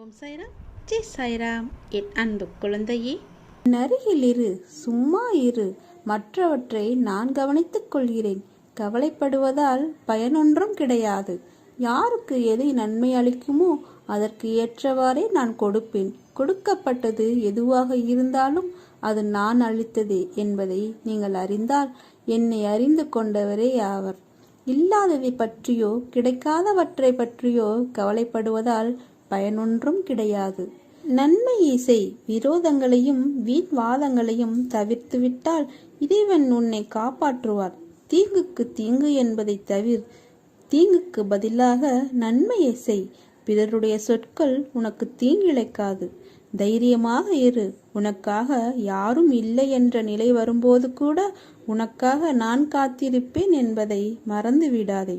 ஓம் சாய்ராம். ஜெய் சாய்ராம். என் அன்பு குழந்தையே. நருகில் இரு சும்மா இரு. மற்றவற்றை நான் கவனித்துக் கொள்கிறேன். கவலைப்படுவதால் பயனொன்றும் கிடையாது. யாருக்கு எதை நன்மை அளிக்குமோ அதற்கு ஏற்றவாறே நான் கொடுப்பேன். கொடுக்கப்பட்டது எதுவாக இருந்தாலும் அது நான் அளித்ததே என்பதை நீங்கள் அறிந்தால் என்னை அறிந்து கொண்டவரே ஆவர். இல்லாததை பற்றியோ கிடைக்காதவற்றை பற்றியோ கவலைப்படுவதால் பயனொன்றும் கிடையாது. நன்மையை செய் விரோதங்களையும் வீண் வாதங்களையும் தவிர்த்துவிட்டால் இறைவன் உன்னை காப்பாற்றுவார். தீங்குக்கு தீங்கு என்பதை தவிர தீங்குக்கு பதிலாக நன்மையை செய் பிறருடைய சொற்கள் உனக்கு தீங்கிழைக்காது தைரியமாக இரு உனக்காக யாரும் இல்லை என்ற நிலை வரும்போது கூட உனக்காக நான் காத்திருப்பேன் என்பதை மறந்து விடாதே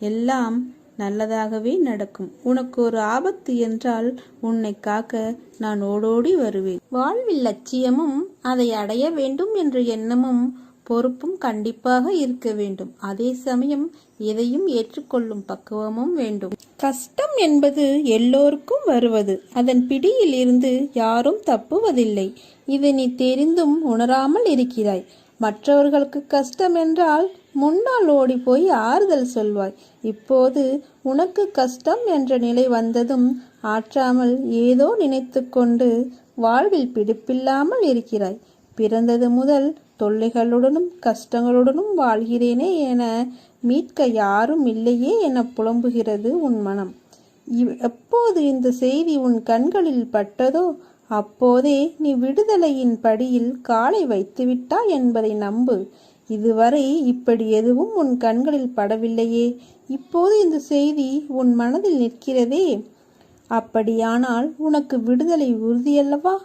எல்லாம் நல்லதாகவே நடக்கும். உனக்கு ஒரு ஆபத்து என்றால் உன்னை காக்க நான் ஓடோடி வருவேன். வாழ்வில் லட்சியமும் அதை அடைய வேண்டும் என்ற எண்ணமும் பொறுப்பும் கண்டிப்பாக இருக்க வேண்டும். அதே சமயம் எதையும் ஏற்றுக்கொள்ளும் பக்குவமும் வேண்டும். கஷ்டம் என்பது எல்லோருக்கும் வருவது. அதன் பிடியில் இருந்து யாரும் தப்புவதில்லை. இதை நீ தெரிந்தும் உணராமல் இருக்கிறாய். மற்றவர்களுக்கு கஷ்டம் என்றால் முன்னால் ஓடி போய் ஆறுதல் சொல்வாய். இப்போது உனக்கு கஷ்டம் என்ற நிலை வந்ததும் ஆற்றாமல் ஏதோ நினைத்து கொண்டு வாழ்வில் பிடிப்பில்லாமல் இருக்கிறாய். பிறந்தது முதல் தொல்லைகளுடனும் கஷ்டங்களுடனும் வாழ்கிறேனே என மீட்க யாரும் இல்லையே என புலம்புகிறது உன் மனம். எப்போது இந்த செய்தி உன் கண்களில் பட்டதோ அப்போதே நீ விடுதலையின் படியில் காலை வைத்துவிட்டாய் என்பதை நம்பு. இதுவரை இப்படி எதுவும் உன் கண்களில் படவில்லையே. இப்போது இந்த செய்தி உன் மனதில் நிற்கிறதே. அப்படியானால் உனக்கு விடுதலை உறுதியல்லவா?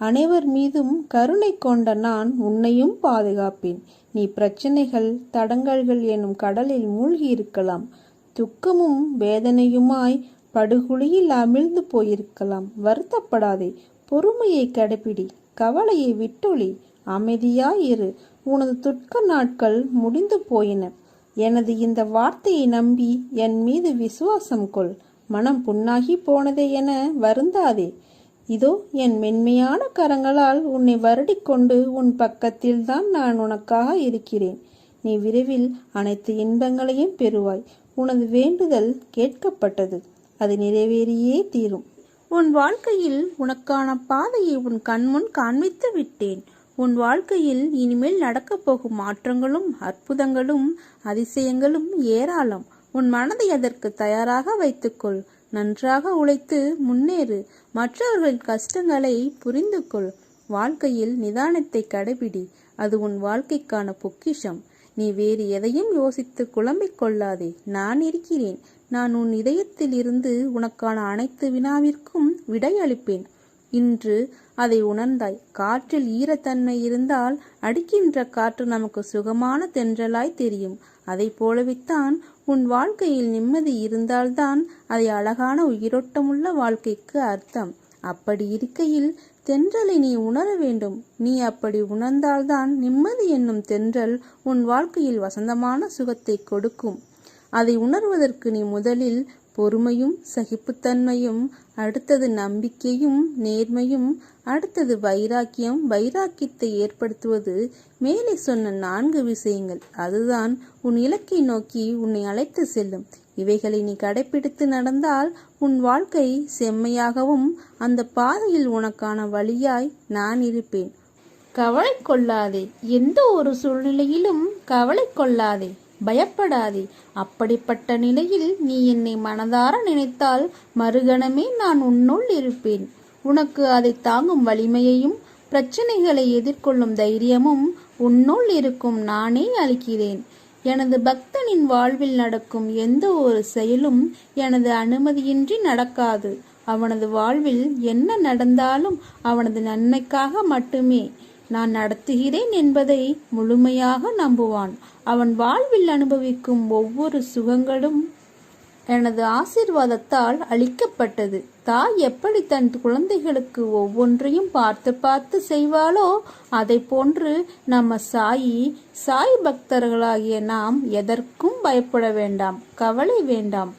அனைவர் மீதும் கருணை கொண்ட நான் உன்னையும் பாதுகாப்பேன். நீ பிரச்சனைகள் தடங்கல்கள் எனும் கடலில் மூழ்கி இருக்கலாம். துக்கமும் வேதனையுமாய் படுகுழியில் அமிழ்ந்து போயிருக்கலாம். வருத்தப்படாதே. பொறுமையை கடைபிடி கவலையை விட்டொளி அமைதியாயிரு. உனது துட்க நாட்கள் முடிந்து போயின. எனது இந்த வார்த்தையை நம்பி என் மீது விசுவாசம் கொள். மனம் புண்ணாகி போனதே என வருந்தாதே. இதோ என் மென்மையான கரங்களால் உன்னை வருடிக்கொண்டு உன் பக்கத்தில்தான் நான் உனக்காக இருக்கிறேன். நீ விரைவில் அனைத்து இன்பங்களையும் பெறுவாய். உனது வேண்டுதல் கேட்கப்பட்டது. அது நிறைவேறியே தீரும். உன் வாழ்க்கையில் உனக்கான பாதையை உன் கண்முன் காண்பித்து விட்டேன். உன் வாழ்க்கையில் இனிமேல் நடக்கப் போகும் மாற்றங்களும் அற்புதங்களும் அதிசயங்களும் ஏராளம். உன் மனதை அதற்கு தயாராக வைத்துக்கொள். நன்றாக உழைத்து முன்னேறு. மற்றவர்களின் கஷ்டங்களை புரிந்து கொள் வாழ்க்கையில் நிதானத்தை கடைபிடி. அது உன் வாழ்க்கைக்கான பொக்கிஷம். நீ வேறு எதையும் யோசித்து குழம்பிக் கொள்ளாதே. நான் இருக்கிறேன். நான் உன் இதயத்தில் இருந்து உனக்கான அனைத்து வினாவிற்கும் விடையளிப்பேன். இன்று அதை உணர்ந்தாய். காற்றில் ஈரத்தன்மை இருந்தால் அடிக்கின்ற காற்று நமக்கு சுகமான தென்றலாய் தெரியும். அதை போலவித்தான் உன் வாழ்க்கையில் நிம்மதி இருந்தால்தான் அதை அழகான உயிரோட்டமுள்ள வாழ்க்கைக்கு அர்த்தம். அப்படி இருக்கையில் தென்றலை நீ உணர வேண்டும். நீ அப்படி உணர்ந்தால்தான் நிம்மதி என்னும் தென்றல் உன் வாழ்க்கையில் வசந்தமான சுகத்தை கொடுக்கும். அதை உணர்வதற்கு நீ முதலில் பொறுமையும் சகிப்புத்தன்மையும் அடுத்தது நம்பிக்கையும் நேர்மையும் அடுத்தது வைராக்கியம் வைராக்கியத்தை ஏற்படுத்துவது. மேலே சொன்ன நான்கு விஷயங்கள். அதுதான் உன் இலக்கை நோக்கி உன்னை அழைத்து செல்லும். இவைகளை நீ கடைபிடித்து நடந்தால் உன் வாழ்க்கை செம்மையாகவும் அந்த பாதையில் உனக்கான வழியாய் நான் இருப்பேன். கவலை கொள்ளாதே. எந்த ஒரு சூழ்நிலையிலும் கவலை கொள்ளாதே. பயப்படாதே. அப்படிப்பட்ட நிலையில் நீ என்னை மனதார நினைத்தால் மறுகணமே நான் உன்னுள் இருப்பேன். உனக்கு அதை தாங்கும் வலிமையையும் பிரச்சனைகளை எதிர்கொள்ளும் தைரியமும் உன்னுள் இருக்கும் நானே அளிக்கிறேன். எனது பக்தனின் வாழ்வில் நடக்கும் எந்த ஒரு செயலும் எனது அனுமதியின்றி நடக்காது. அவனது வாழ்வில் என்ன நடந்தாலும் அவனது நன்மைக்காக மட்டுமே. நான் நடத்துகிறேன் என்பதை முழுமையாக நம்புவான். அவன் வாழ்வில் அனுபவிக்கும் ஒவ்வொரு சுகங்களும் எனது ஆசீர்வாதத்தால் அளிக்கப்பட்டது. தாய் எப்படி தன் குழந்தைகளுக்கு ஒவ்வொன்றையும் பார்த்து பார்த்து செய்வாளோ அதை போன்று நம்ம சாயி சாய் பக்தர்களாகிய நாம் எதற்கும் பயப்பட வேண்டாம் கவலை வேண்டாம்.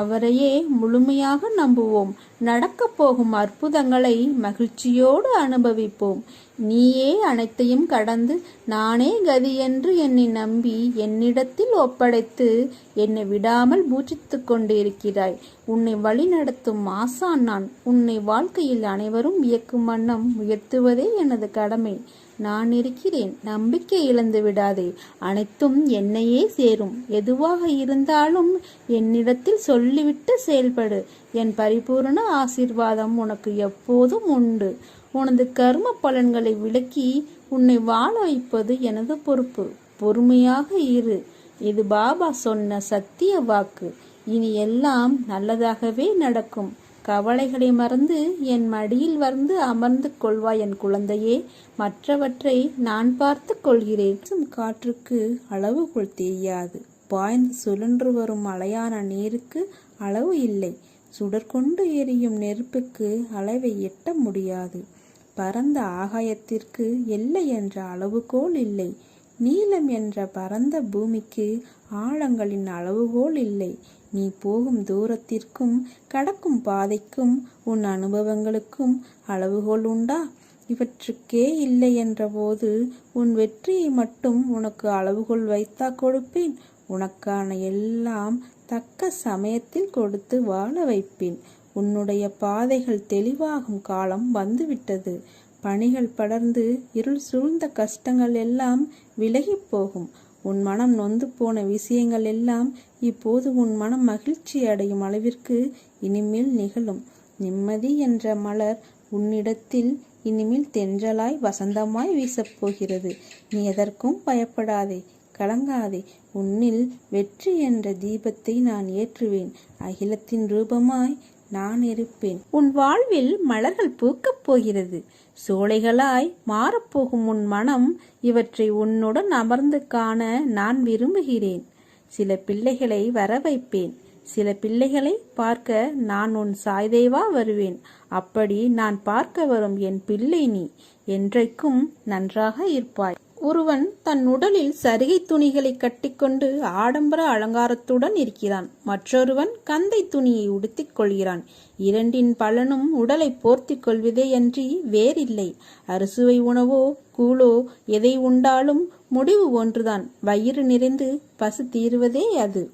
அவரையே முழுமையாக நம்புவோம். நடக்கப் போகும் அற்புதங்களை மகிழ்ச்சியோடு அனுபவிப்போம். நீயே அனைத்தையும் கடந்து நானே கதி என்று என்னை நம்பி என்னிடத்தில் ஒப்படைத்து என்னை விடாமல் பூஜித்து கொண்டிருக்கிறாய். உன்னை வழிநடத்தும் ஆசான் நான். உன்னை வாழ்க்கையில் அனைவரும் வியக்கும் வண்ணம் உயர்த்துவதே எனது கடமை. நான் இருக்கிறேன். நம்பிக்கை இழந்து விடாதே. அனைத்தும் என்னையே சேரும். எதுவாக இருந்தாலும் என்னிடத்தில் சொல்லிவிட்டு செயல்படு. என் பரிபூரண ஆசீர்வாதம் உனக்கு எப்போதும் உண்டு. உனது கர்ம பலன்களை விளக்கி உன்னை வாழ வைப்பது எனது பொறுப்பு. பொறுமையாக இரு. இது பாபா சொன்ன சத்திய வாக்கு. இனி எல்லாம் நல்லதாகவே நடக்கும். கவலைகளை மறந்து என் மடியில் வந்து அமர்ந்து கொள்வாய் என் குழந்தையே. மற்றவற்றை நான் பார்த்து கொள்கிறேன். காற்றுக்கு அளவுக்குள் தெரியாது. பாய்ந்து சுழன்று வரும் அலையான நீருக்கு அளவு இல்லை. சுடர்கொண்டு எரியும் நெருப்புக்கு அளவை எட்ட முடியாது. பரந்த ஆகாயத்திற்கு எல்லை என்ற அளவுகோல் இல்லை. நீளம் என்ற பரந்த பூமிக்கு ஆழங்களின் அளவுகோல் இல்லை. நீ போகும் தூரத்திற்கும் கடக்கும் பாதைக்கும் உன் அனுபவங்களுக்கும் அளவுகோல் உண்டா? இவற்றுக்கே இல்லை என்றபோது உன் வெற்றியை மட்டும் உனக்கு அளவுகோல் வைத்தா கொடுப்பேன். உனக்கான எல்லாம் தக்க சமயத்தில் கொடுத்து வாழ வைப்பேன். உன்னுடைய பாதைகள் தெளிவாகும் காலம் வந்துவிட்டது. பணிகள் படர்ந்து இருள் சூழ்ந்த கஷ்டங்கள் எல்லாம் விலகி போகும். உன் மனம் நொந்து போன விஷயங்கள் எல்லாம் இப்போது உன் மனம் மகிழ்ச்சி அடையும் அளவிற்கு இனிமேல் நிகழும். நிம்மதி என்ற மலர் உன்னிடத்தில் இனிமேல் தென்றலாய் வசந்தமாய் வீசப் போகிறது நீ எதற்கும் பயப்படாதே கலங்காதே. உன்னில் வெற்றி என்ற தீபத்தை நான் ஏற்றுவேன். அகிலத்தின் ரூபமாய் நான் இருப்பேன். உன் வாழ்வில் மலர்கள் பூக்கப் போகிறது. சோலைகளாய் மாறப்போகும் உன் மனம் இவற்றை உன்னுடன் அமர்ந்து காண நான் விரும்புகிறேன். சில பிள்ளைகளை வர வைப்பேன் சில பிள்ளைகளை பார்க்க நான் உன் சாய்தேவா வருவேன். அப்படி நான் பார்க்க வரும் என் பிள்ளை நீ. என்றைக்கும் நன்றாக இருப்பாய். ஒருவன் தன் உடலில் சரிகை துணிகளை கட்டிக்கொண்டு ஆடம்பர அலங்காரத்துடன் இருக்கிறான். மற்றொருவன் கந்தை துணியை உடுத்திக் கொள்கிறான். இரண்டின் பலனும் உடலை போர்த்திக் கொள்வதேயன்றி வேறில்லை. அறுசுவை உணவோ கூழோ எதை உண்டாலும் முடிவு ஒன்றுதான். வயிறு நிறைந்து பசு தீருவதே அது.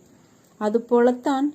அதுபோலத்தான்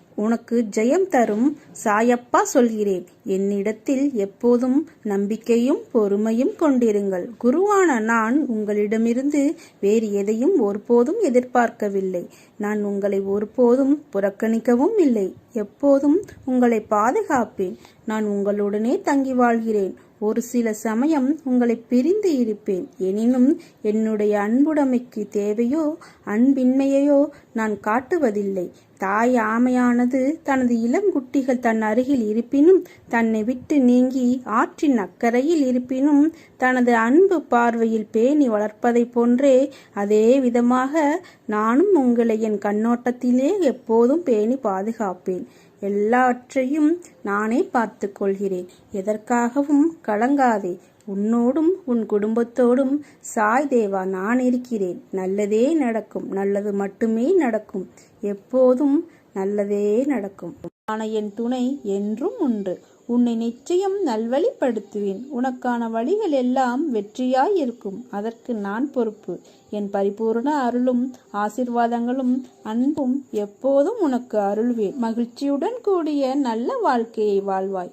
உனக்கு ஜெயம் தரும் சாயப்பா சொல்கிறேன் என்னிடத்தில் எப்போதும் நம்பிக்கையும் பொறுமையும் கொண்டிருங்கள். குருவான நான் உங்களிடமிருந்து வேறு எதையும் ஒருபோதும் எதிர்பார்க்கவில்லை. நான் உங்களை ஒருபோதும் புறக்கணிக்கவும் இல்லை. எப்போதும் உங்களை பாதுகாப்பேன். நான் உங்களுடனே தங்கி வாழ்கிறேன். ஒரு சில சமயம் உங்களை பிரிந்து இருப்பேன். எனினும் என்னுடைய அன்புடைமைக்கு தேவையோ அன்பின்மையையோ நான் காட்டுவதில்லை. தாய் ஆமையானது தனது இளங்குட்டிகள் தன் அருகில் இருப்பினும் தன்னை விட்டு நீங்கி ஆற்றின் அக்கறையில் இருப்பினும் தனது அன்பு பார்வையில் பேணி வளர்ப்பதைப் போன்றே அதே விதமாக நானும் உங்களை என் கண்ணோட்டத்திலே எப்போதும் பேணி பாதுகாப்பேன். எல்லாவற்றையும் நானே பார்த்து கொள்கிறேன். எதற்காகவும் கலங்காதே. உன்னோடும் உன் குடும்பத்தோடும் சாய் தேவா நான் இருக்கிறேன். நல்லதே நடக்கும். நல்லது மட்டுமே நடக்கும். எப்போதும் நல்லதே நடக்கும். ஆன என் துணை என்றும் உண்டு. உன்னை நிச்சயம் நல்வழிப்படுத்துவேன். உனக்கான வழிகள் எல்லாம் வெற்றியாய் இருக்கும் அதற்கு நான் பொறுப்பு. என் பரிபூர்ண அருளும் ஆசிர்வாதங்களும் அன்பும் எப்போதும் உனக்கு அருள்வேன். மகிழ்ச்சியுடன் கூடிய நல்ல வாழ்க்கையை வாழ்வாய்.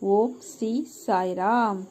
ஓம் ஸ்ரீ சாய்ராம்.